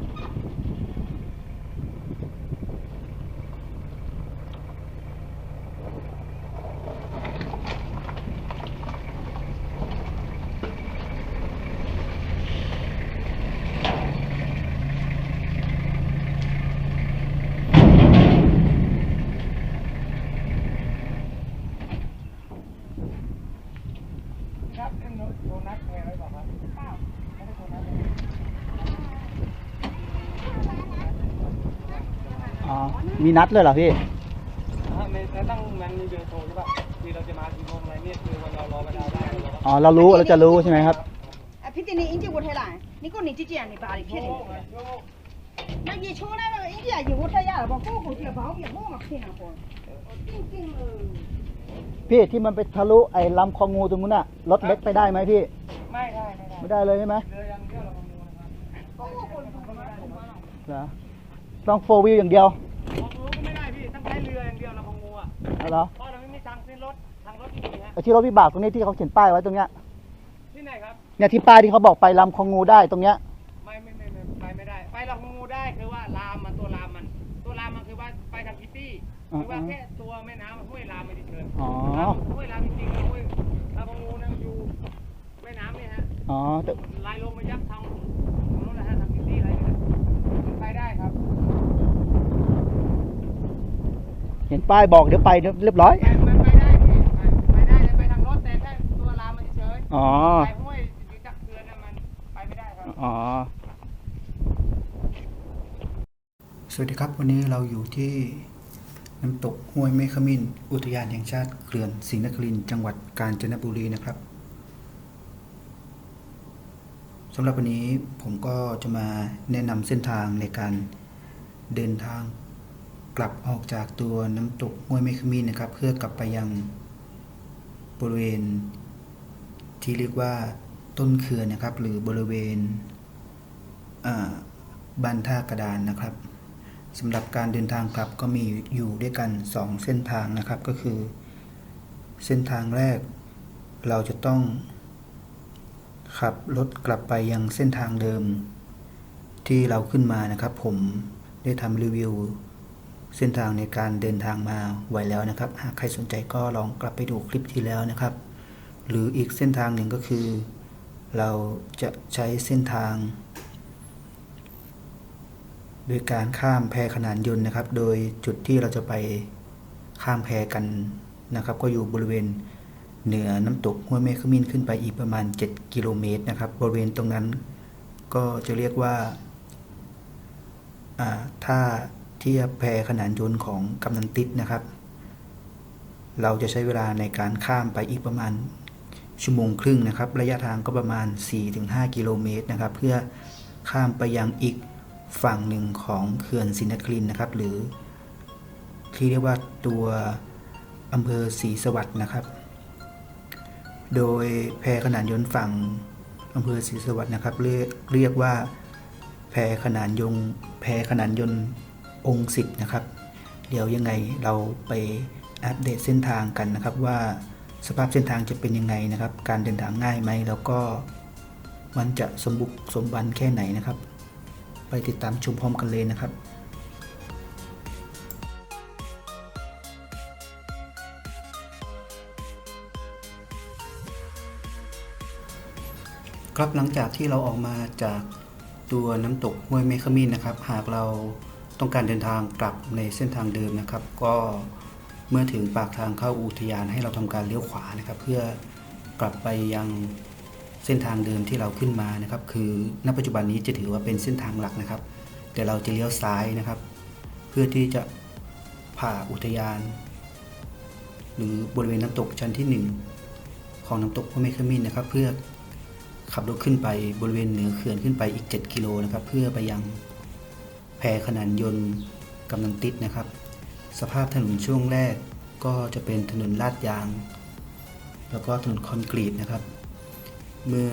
何? มีนัดเลยเหรอพี่ อ่าไม่แต่ต้องมันมีเบอร์โทรใช่ป่ะที่เราจะมากี่โมงอะไรเนี่ยคือวันเรารอเวลาได้เราก็ อ๋อ เรารู้ เราจะรู้ใช่ไหมครับ အဖြစ်တင်နေအင်ဂျီဝတ်ထဲလာရင်နိကိုနေကြည့်ကြည့်ရနေပါလိဖြစ်နေ โอ้โหโอ้โห ။မကြီးချိုးလိုက်တော့အင်ဂျီကရေဝတ်ထဲရတာပေါ့ကိုယ့်ကိုယ်ကြည့်ဘောင်းပြဘောင်းမဖြစ်တာပေါ့။တင်းတင်းလို့ พี่ที่มันไปทะลุไอ้ลำคลองงูตรงนู้นน่ะ รถเล็กไปได้ไหมพี่ ไม่ได้ไม่ได้ ไม่ได้เลยใช่ไหม เรือยังเที่ยวเราคงดูนะครับ ကိုယ့်ကိုယ်ကိုယ်ကိုယ် เหรอต้องโฟวิวอย่างเดียว เอาเหรอเพราะเราไม่มีทางขึ้นรถทางรถที่มีฮะไอ้ที่รถวิบากตรงนี้ที่เขาเขียนป้ายไว้ตรงเนี้ยที่ไหนครับ เนี่ยที่ป้ายที่เขาบอกไปลำคลองงูได้ตรงเนี้ย ไม่ไม่ไม่ไม่ไปไม่ได้ ไปเราของงูได้คือว่าลามมันตัวลามมัน ตัวลามมันคือว่าไปทางคิตตี้คือว่าแค่ตัวแม่น้ำมันห้วยลามไม่ได้เชิญอ๋อ ห้วยลามจริงๆแล้วห้วยลามของงูนั่นอยู่แม่น้ำเนี่ยฮะอ๋อแต่ ลายลมมายักษ์ทางนู้นนะฮะทางคิตตี้อะไรเนี่ยมันไปได้ครับ เห็น ป้ายบอกเดี๋ยวไปเรียบร้อยไปมันไปได้พี่ไปไปได้เลยไปทางรถแต่แค่ตัวลามมันเฉยๆอ๋อ ไปห้วยอยู่จักเกลือน่ะมันไปไม่ได้ครับ อ๋อ สวัสดีครับ วันนี้เราอยู่ที่น้ำตกห้วยเมฆมินอุทยานแห่งชาติเขื่อนศรีนครินทร์จังหวัดกาญจนบุรีนะครับสำหรับวันนี้ผมก็จะมาแนะนำเส้นทางในการเดินทาง กลับออกจากตัวน้ำตกห้วยเมฆมินนะครับ เพื่อกลับไปยังบริเวณ ที่เรียกว่าต้นเขื่อนนะครับ หรือบริเวณบ้านท่ากระดานนะครับสำหรับการเดินทางกลับก็มีอยู่ด้วยกัน 2 เส้นทางนะครับก็คือ เส้นทางแรก เราจะต้อง ขับรถกลับไปยังเส้นทางเดิม ที่เราขึ้นมานะครับ ผมได้ทำรีวิว เส้นทางในการเดินทางมาไว้แล้วนะครับ หากใครสนใจก็ลองกลับไปดูคลิปที่แล้วนะครับ หรืออีกเส้นทางหนึ่งก็คือ เราจะใช้เส้นทาง โดยการข้ามแพขนานยนต์นะครับ โดยจุดที่เราจะไปข้ามแพกันนะครับ ก็อยู่บริเวณเหนือน้ำตกห้วยแม่ขมิ้นขึ้นไปอีกประมาณ 7 กิโลเมตรนะครับ บริเวณตรงนั้นก็จะเรียกว่าอ่าท่า เทียบแพขนานยนต์ของกำนันติดนะครับ เราจะใช้เวลาในการข้ามไปอีกประมาณชั่วโมงครึ่งนะครับ ระยะทางก็ประมาณ 4-5 กิโลเมตรนะครับ เพื่อข้ามไปยังอีกฝั่งหนึ่งของเขื่อนสินครินทร์นะครับ หรือที่เรียกว่าตัวอำเภอศรีสวัสดิ์นะครับ โดยแพขนานยนต์ฝั่งอำเภอศรีสวัสดิ์นะครับเรียกเรียกว่าแพขนานยงแพขนานยนต์ องค์สิบนะครับ เดี๋ยวยังไงเราไปอัปเดตเส้นทางกันนะครับ ว่าสภาพเส้นทางจะเป็นยังไงนะครับ การเดินทางง่ายไหมแล้วก็มันจะสมบุกสมบันแค่ไหนนะครับ ไปติดตามชมพร้อมกันเลยนะครับครับหลังจากที่เราออกมาจากตัวน้ำตกห้วยเมฆมินนะครับ หากเรา ต้องการเดินทางกลับในเส้นทางเดิมนะครับ ก็เมื่อถึงปากทางเข้าอุทยานให้เราทำการเลี้ยวขวานะครับ เพื่อกลับไปยังเส้นทางเดิมที่เราขึ้นมานะครับ คือณปัจจุบันนี้จะถือว่าเป็นเส้นทางหลักนะครับ แต่เราจะเลี้ยวซ้ายนะครับ เพื่อที่จะผ่าอุทยาน หรือบริเวณน้ำตกชั้นที่หนึ่งของน้ำตกห้วยเมฆมินนะครับ เพื่อขับรถขึ้นไปบริเวณเหนือเขื่อนขึ้นไปอีก 7 กิโลนะครับ เพื่อไปยัง แพขนานยนต์กำลังติดนะครับ สภาพถนนช่วงแรกก็จะเป็นถนนลาดยาง แล้วก็ถนนคอนกรีตนะครับ เมื่อ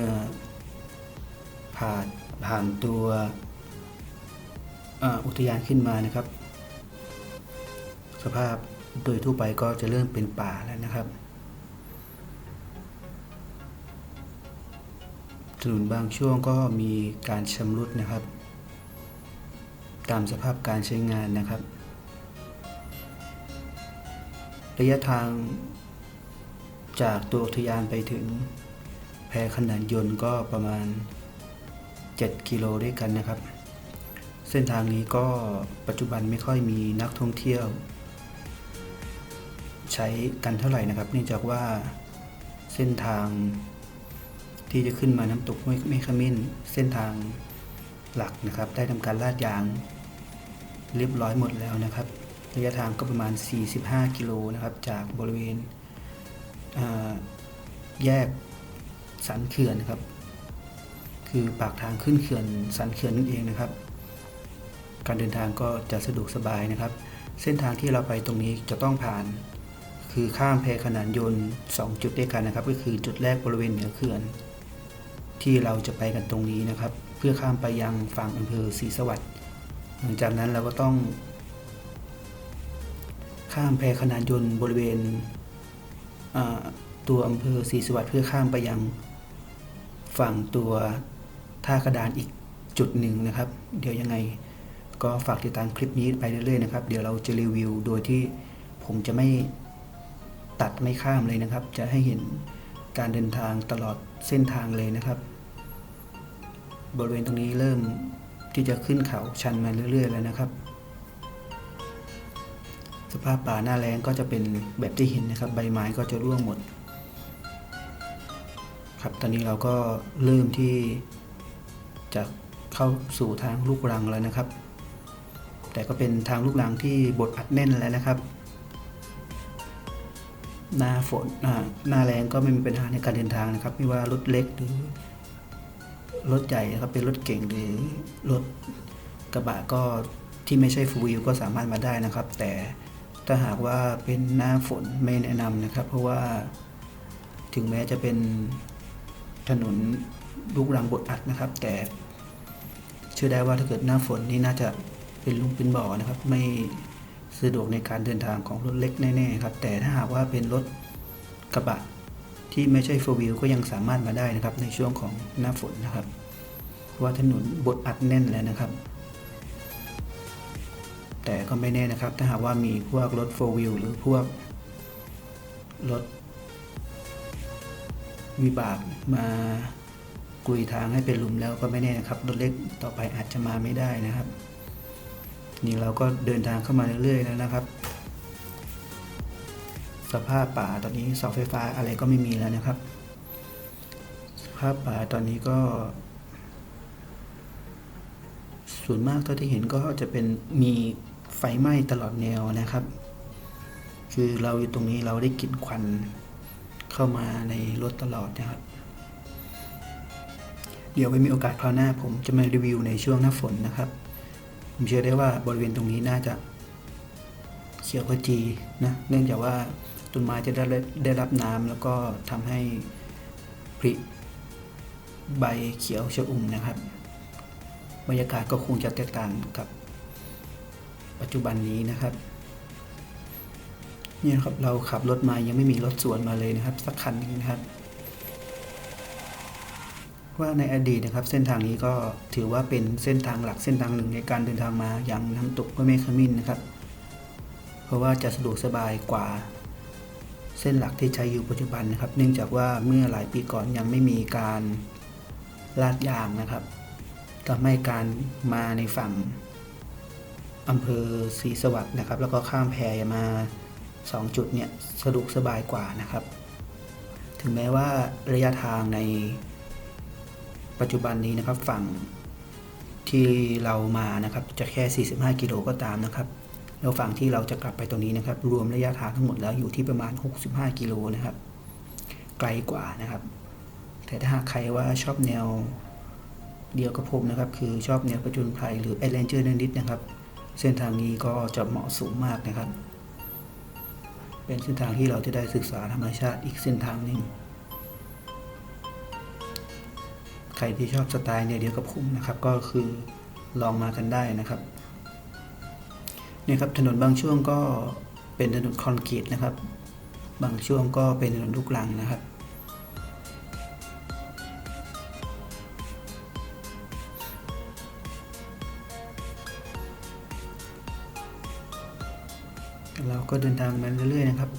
ผ่านผ่านตัวออุทยานขึ้นมานะครับ สภาพโดยทั่วไปก็จะเริ่มเป็นป่าแล้วนะครับถนนบางช่วงก็มีการชำรุดนะครับ ตามสภาพการใช้งานนะครับ ระยะทางจากตัวอุทยานไปถึงแพขนานยนต์ก็ประมาณ 7 กิโลด้วยกันนะครับ เส้นทางนี้ก็ปัจจุบันไม่ค่อยมีนักท่องเที่ยว ใช้กันเท่าไหร่นะครับ เนื่องจากว่าเส้นทางที่จะขึ้นมาน้ำตกห้วยแม่ขมิ้น เส้นทางหลักนะครับ ได้ทำการลาดยาง เรียบร้อยหมดแล้วนะครับ ระยะทางก็ประมาณ 45 กิโลนะครับ จากบริเวณแยกสันเขื่อนนะครับ คือปากทางขึ้นเขื่อนสันเขื่อนนั่นเองนะครับ การเดินทางก็จะสะดวกสบายนะครับ เส้นทางที่เราไปตรงนี้จะต้องผ่าน คือข้ามแพขนานยนต์ 2 จุดด้วยกันนะครับ ก็คือจุดแรกบริเวณเหนือเขื่อน ที่เราจะไปกันตรงนี้นะครับ เพื่อข้ามไปยังฝั่งอำเภอศรีสวัสดิ์ หลังจากนั้นเราก็ต้อง ข้ามแพขนานยนต์บริเวณตัวอำเภอศรีสวัสดิ์เพื่อข้ามไปยังฝั่งตัวท่ากระดานอีกจุดหนึ่งนะครับ เดี๋ยวยังไงก็ฝากติดตามคลิปนี้ไปเรื่อยๆนะครับ เดี๋ยวเราจะรีวิวโดยที่ผมจะไม่ตัดไม่ข้ามเลยนะครับ จะให้เห็นการเดินทางตลอดเส้นทางเลยนะครับ บริเวณตรงนี้เริ่ม ที่จะขึ้นเขาชันมาเรื่อย ๆ แล้วนะครับ สภาพป่าหน้าแล้งก็จะเป็นแบบที่เห็นนะครับ ใบไม้ก็จะร่วงหมด ครับตอนนี้เราก็เริ่มที่จะเข้าสู่ทางลูกรังแล้วนะครับ แต่ก็เป็นทางลูกรังที่บดอัดแน่นแล้วนะครับหน้าฝนหน้าแรงก็ไม่มีปัญหาในการเดินทางนะครับ ไม่ว่ารถเล็กหรือ รถใหญ่นะครับเป็นรถเก่งหรือรถกระบะก็ที่ไม่ใช่ฟูลวิวก็สามารถมาได้นะครับ แต่ถ้าหากว่าเป็นหน้าฝนไม่แนะนำนะครับ เพราะว่าถึงแม้จะเป็นถนนลูกรังบดอัดนะครับ แต่เชื่อได้ว่าถ้าเกิดหน้าฝนนี่น่าจะเป็นลุมเป็นบ่อนะครับ ไม่สะดวกในการเดินทางของรถเล็กแน่ๆครับแต่ถ้าหากว่าเป็นรถกระบะ ที่ไม่ใช่4 wheel ก็ยังสามารถมาได้นะครับในช่วงของหน้าฝนนะครับเพราะว่าถนนบดอัดแน่นแล้วนะครับ แต่ก็ไม่แน่นะครับ ถ้าหากว่ามีพวกรถ4 wheel หรือพวกรถวิบากมากุยทางให้เป็นหลุมแล้วก็ไม่แน่นะครับรถเล็กต่อไปอาจจะมาไม่ได้นะครับ นี่เราก็เดินทางเข้ามาเรื่อยๆแล้วนะครับ สภาพป่าตอนนี้เสาไฟฟ้าอะไรก็ไม่มีแล้วนะครับ สภาพป่าตอนนี้ก็ ส่วนมากเท่าที่เห็นก็จะเป็นมีไฟไหม้ตลอดแนวนะครับ คือเราอยู่ตรงนี้เราได้กลิ่นควันเข้ามาในรถตลอดนะครับ เดี๋ยวไว้มีโอกาสคราวหน้าผมจะมารีวิวในช่วงหน้าฝนนะครับ ผมเชื่อได้ว่าบริเวณตรงนี้น่าจะเขียวขจีนะ เนื่องจากว่า ต้นไม้จะได้รับได้รับน้ำแล้วก็ทำให้ผลิใบเขียวชอุ่มนะครับ บรรยากาศก็คงจะแตกต่างกับปัจจุบันนี้นะครับเนี่ยนะครับเราขับรถมายังไม่มีรถสวนมาเลยนะครับ สักคันนึงนะครับ ว่าในอดีตนะครับ เส้นทางนี้ก็ถือว่าเป็นเส้นทางหลักเส้นทางหนึ่งในการเดินทางมาอย่างน้ำตกห้วยแม่ขมิ้นนะครับ เพราะว่าจะสะดวกสบายกว่า เส้นหลักที่ใช้อยู่ปัจจุบันนะครับ เนื่องจากว่าเมื่อหลายปีก่อนยังไม่มีการลาดยางนะครับทำให้การมาในฝั่งอำเภอศรีสวัสดิ์นะครับ แล้วก็ข้ามแพมา 2 จุดเนี่ยสะดวกสบายกว่านะครับ ถึงแม้ว่าระยะทางในปัจจุบันนี้นะครับฝั่งที่เรามานะครับจะแค่ 45 กิโลก็ตามนะครับ แล้วฝั่งที่เราจะกลับไปตรงนี้นะครับ รวมระยะทางทั้งหมดแล้วอยู่ที่ประมาณ 65 กิโลนะครับ ไกลกว่านะครับ แต่ถ้าหากใครว่าชอบแนวเดียวกับผมนะครับ คือชอบแนวประจุนภัยหรือแอดเวนเจอร์นิดนะครับ เส้นทางนี้ก็จะเหมาะสมมากนะครับ เป็นเส้นทางที่เราจะได้ศึกษาธรรมชาติอีกเส้นทางหนึ่งใครที่ชอบสไตล์เนี่ยเดียวกับผมนะครับ ก็คือลองมากันได้นะครับ นี่ยครับถนนบางช่วงก็เป็นถนนคอนกรีตนะครับ บางช่วงก็เป็นถนนลูกรังนะครับเราก็เดินทางมาเรื่อยๆนะครับ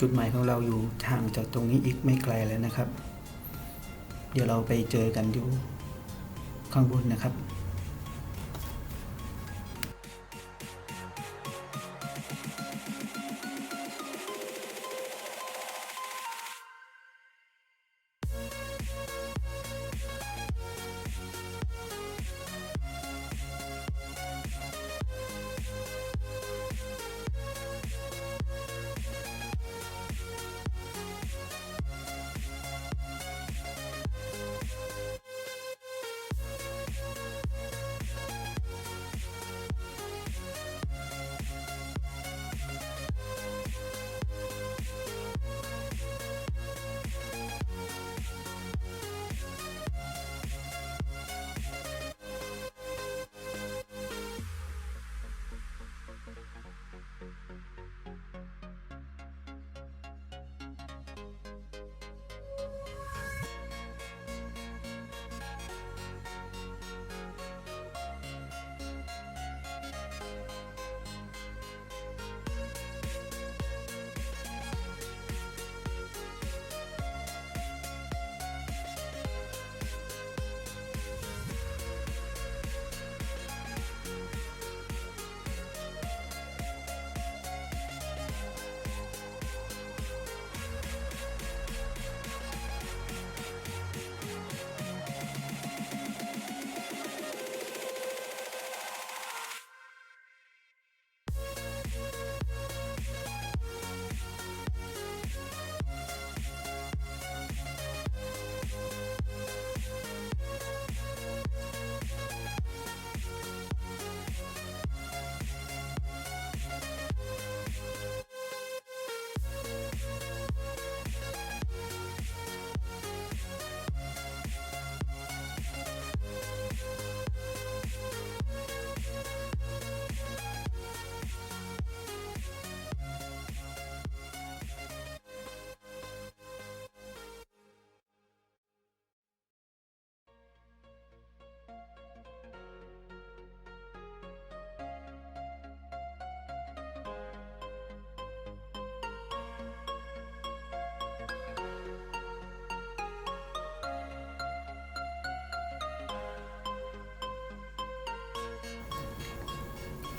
จุดหมายของเราอยู่ห่างจากตรงนี้อีกไม่ไกลแล้วนะครับ เดี๋ยวเราไปเจอกันอยู่ข้างบนนะครับ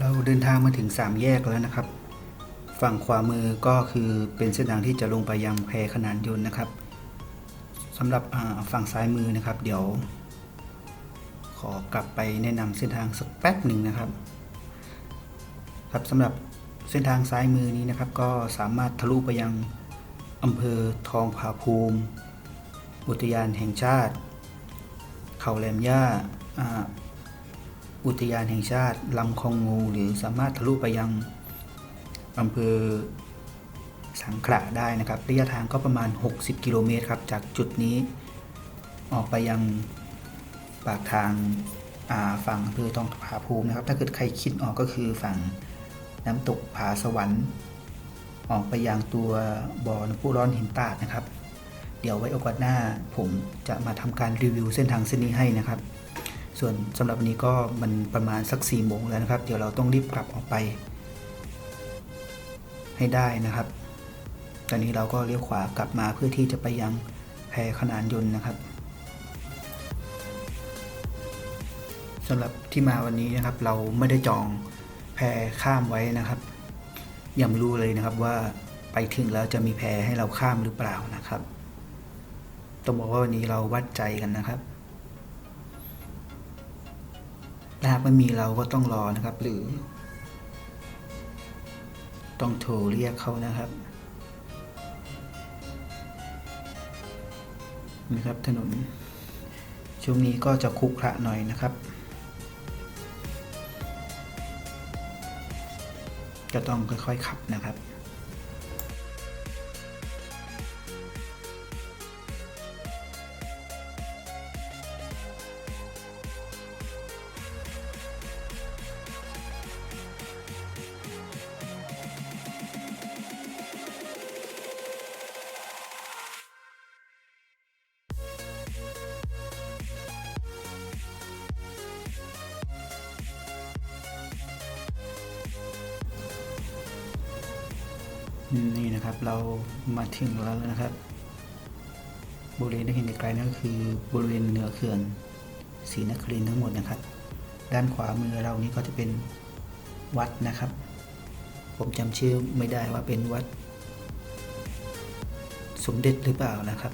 เราเดินทางมาถึงสามแยกแล้วนะครับ ฝั่งขวามือก็คือเป็นเส้นทางที่จะลงไปยังแพขนานยนต์นะครับสำหรับฝั่งซ้ายมือนะครับ เดี๋ยว ขอกลับไปแนะนำเส้นทางสักแป๊บหนึ่งนะครับ ครับสำหรับเส้นทางซ้ายมือนี้นะครับ ก็สามารถทะลุไปยังอำเภอทองผาภูมิ อุทยานแห่งชาติ เขาแหลมย่า อุทยานแห่งชาติลำคองงู หรือสามารถทะลุไปยังอำเภอสังขละได้นะครับ ระยะทางก็ประมาณ 60 กิโลเมตรครับ จากจุดนี้ออกไปยังปากทางาฝั่งอำเภอทองผาภูมินะครับ ถ้าเกิดใครคิดออกก็คือฝั่งน้ำตกผาสวรรค์ ออกไปยังตัวบ่อน้ำพุร้อนหินตาดนะครับ เดี๋ยวไว้โอกาสหน้าผมจะมาทำการรีวิวเส้นทางเส้นนี้ให้นะครับ ส่วนสำหรับวันนี้ก็มันประมาณสัก4ี่โมงแล้วนะครับ เดี๋ยวเราต้องรีบกลับออกไป ให้ได้นะครับ ตอนนี้เราก็เลี้ยวขวากลับมาเพื่อที่จะไปยังแพขนานยนต์นะครับสำหรับที่มาวันนี้นะครับ เราไม่ได้จองแพข้ามไว้นะครับ ยังไม่รู้เลยนะครับว่าไปถึงแล้วจะมีแพให้เราข้ามหรือเปล่านะครับ ต้องบอกว่าวันนี้เราวัดใจกันนะครับ ถ้าหากไม่มีเราก็ต้องรอนะครับ หรือ ต้องโทรเรียกเขานะครับนะครับถนนช่วงนี้ก็จะคุกคระหน่อยนะครับ จะต้องค่อยๆขับนะครับ นี่นะครับเรามาถึงแล้วนะครับ บริเวณที่เห็นไกลนั่นก็คือบริเวณเหนือเขื่อนศรีนครินทั้งหมดนะครับ ด้านขวามือเรานี่ก็จะเป็นวัดนะครับ ผมจำชื่อไม่ได้ว่าเป็นวัด สมเด็จหรือเปล่านะครับ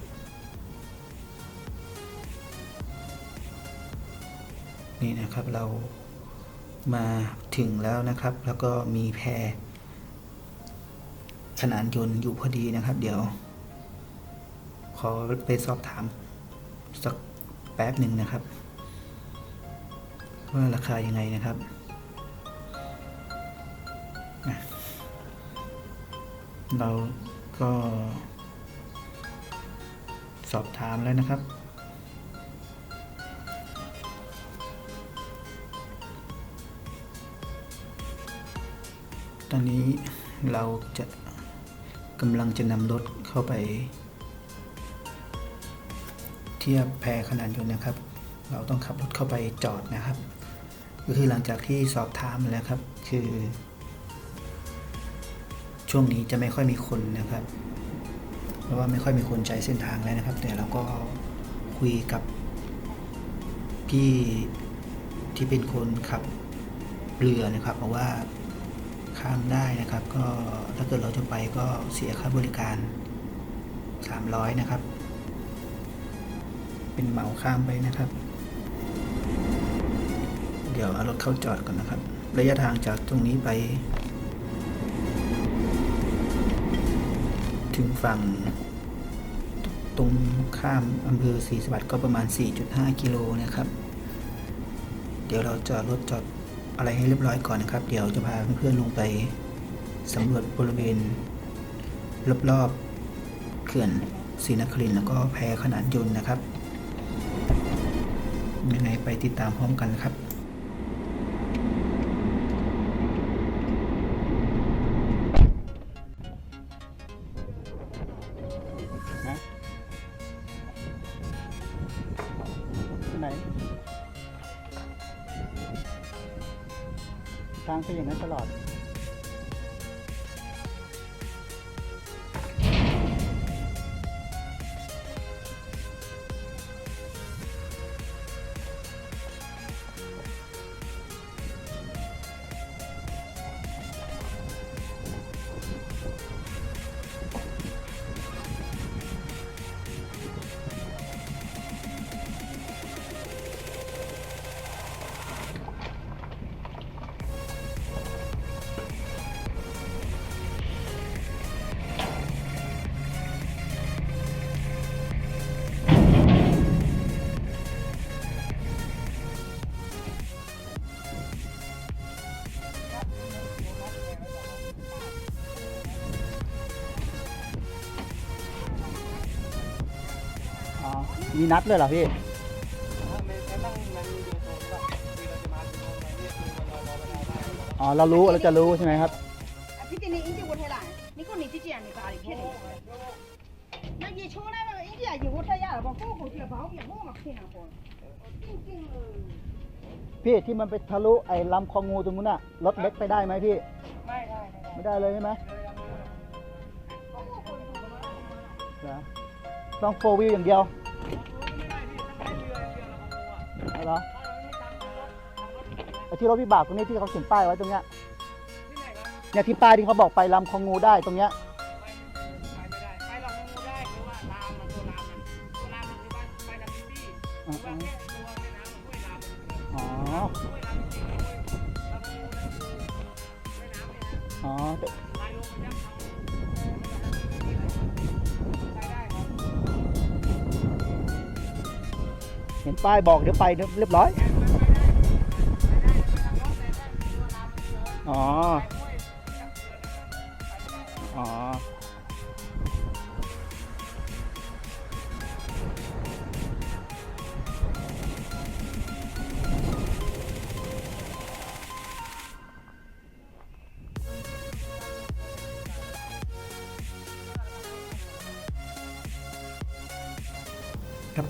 นี่นะครับเรามาถึงแล้วนะครับ แล้วก็มีแพร ขนานยนต์อยู่พอดีนะครับ เดี๋ยวขอไปสอบถามสักแป๊บหนึ่งนะครับ ว่าราคายังไงนะครับเราก็สอบถามแล้วนะครับ ตอนนี้เราจะ กำลังจะนำรถเข้าไป เทียบแพรขนานยนต์นะครับ เราต้องขับรถเข้าไปจอดนะครับ ก็คือหลังจากที่สอบถามแล้วครับ คือ ช่วงนี้จะไม่ค่อยมีคนนะครับ เพราะว่าไม่ค่อยมีคนใช้เส้นทางแล้วนะครับ แต่เราก็คุยกับพี่ที่เป็นคนขับเรือนะครับบอกว่า ข้ามได้นะครับ ก็ถ้าเกิดเราจะไปก็เสียค่าบริการ 300 นะครับ เป็นเหมาข้ามไปนะครับ เดี๋ยวเอารถเข้าจอดก่อนนะครับ ระยะทางจากตรงนี้ไป ถึงฝั่งตรงข้ามอำเภอศรีสวัสดิ์ก็ประมาณ 4.5 กิโลนะครับ เดี๋ยวเราจอดรถจอด อะไรให้เรียบร้อยก่อนนะครับ เดี๋ยวจะพาเพื่อนๆลงไปสำรวจบริเวณรอบๆเขื่อนศรีนครินแล้วก็แพขนานยนต์นะครับ ยังไงไปติดตามพร้อมกันครับไหน ทางเป็นอย่างนั้นตลอด มีนัดเลยเหรอพี่ อ๋อ เรารู้ เราจะรู้ใช่ไหมครับ 啊，比你印度我太难，你讲你自己啊，你家里骗你。那你出来了，印度有我太压了，把户口去了，把我别我嘛骗了嚯。定定了。 พี่ที่มันไปทะลุไอ้ลำคลองงูตรงนู้นน่ะ รถเล็กไปได้ไหมพี่ ไม่ได้ไม่ได้ ไม่ได้เลยใช่ไหมเหรอต้องโฟวิวอย่างเดียว เอาเหรอไอ้ที่รถวิบากตรงนี้ที่เขาเขียนป้ายไว้ตรงเนี้ยเนี่ยที่ป้ายที่เขาบอกไปลำคลองงูได้ตรงเนี้ย ป้ายบอกเดี๋ยวไปเรียบร้อย อ๋อ อ๋อ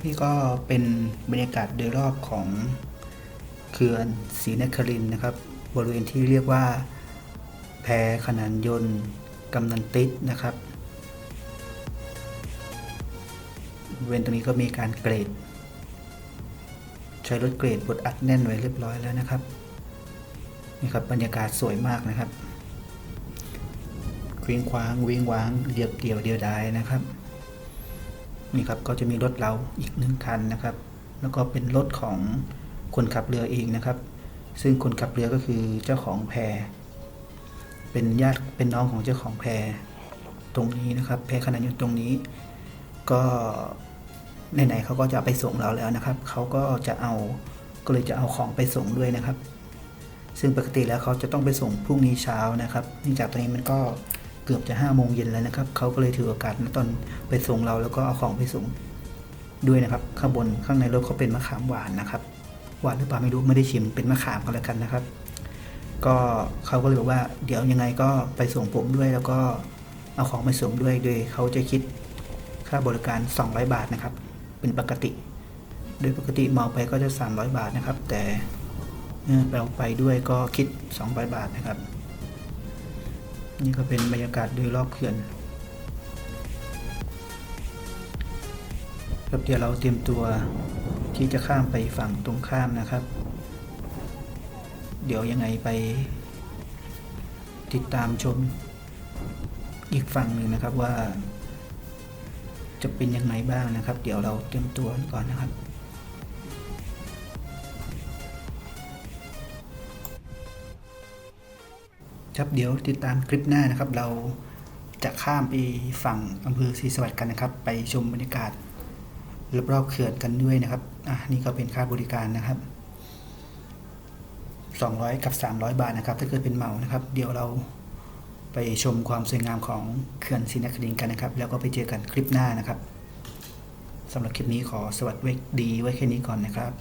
นี่ก็เป็นบรรยากาศโดยรอบของเขื่อนศรีนครินนะครับ บริเวณที่เรียกว่า แพขนานยนต์กำนันติดนะครับบริเวนตรงนี้ก็มีการเกรด ใช้รถเกรดบดอัดแน่นไว้เรียบร้อยแล้วนะครับนี่ครับบรรยากาศสวยมากนะครับเคว้งคว้างวิงว้างเดียบเดียวเดียวดายนะครับ นี่ครับก็จะมีรถเราอีกหนึ่งคันนะครับ แล้วก็เป็นรถของคนขับเรือเองนะครับ ซึ่งคนขับเรือก็คือเจ้าของแพเป็นญาติเป็นน้องของเจ้าของแพตรงนี้นะครับ แพขนาดอยู่ตรงนี้ ก็ไหนๆเขาก็จะไปส่งเราแล้วนะครับเขาก็จะเอาก็เลยจะเอาของไปส่งด้วยนะครับ ซึ่งปกติแล้วเขาจะต้องไปส่งพรุ่งนี้เช้านะครับเนื่องจากตอนนี้มันก็ เกือบจะห้าโมงเย็นแล้วนะครับเขาก็เลยถือโอกาสตอนไปส่งเราแล้วก็เอาของไปส่งด้วยนะครับ ข้างบนข้างในรถเขาเป็นมะขามหวานนะครับหวานหรือเปล่าไม่รู้ไม่ได้ชิมเป็นมะขามก็แล้วกันนะครับ ก็เขาก็เลยบอกว่าเดี๋ยวยังไงก็ไปส่งผมด้วย แล้วก็เอาของไปส่งด้วยโดยเขาจะคิดค่าบริการ 200 บาทนะครับ เป็นปกติ โดยปกติเมาไปก็จะ 300 บาทนะครับ แต่เมื่อเราไปด้วยก็คิด 200 บาทนะครับ นี่ก็เป็นบรรยากาศโดยรอบเขื่อนครับเดี๋ยวเราเตรียมตัวที่จะข้ามไปฝั่งตรงข้ามนะครับ เดี๋ยวยังไงไปติดตามชมอีกฝั่งหนึ่งนะครับว่า จะเป็นยังไงบ้างนะครับ เดี๋ยวเราเตรียมตัวก่อนนะครับ ครับเดี๋ยวติดตามคลิปหน้านะครับ เราจะข้ามไปฝั่งอำเภอศรีสวัสดิ์กันนะครับ ไปชมบรรยากาศรอบๆเขื่อนกันด้วยนะครับอะนี่ก็เป็นค่าบริการนะครับ 200 กับ 300 บาทนะครับ ถ้าเกิดเป็นเหมานะครับ เดี๋ยวเราไปชมความสวยงามของเขื่อนศรีนครินทร์กันนะครับ แล้วก็ไปเจอกันคลิปหน้านะครับสำหรับคลิปนี้ขอสวัสดีไว้แค่นี้ก่อนนะครับ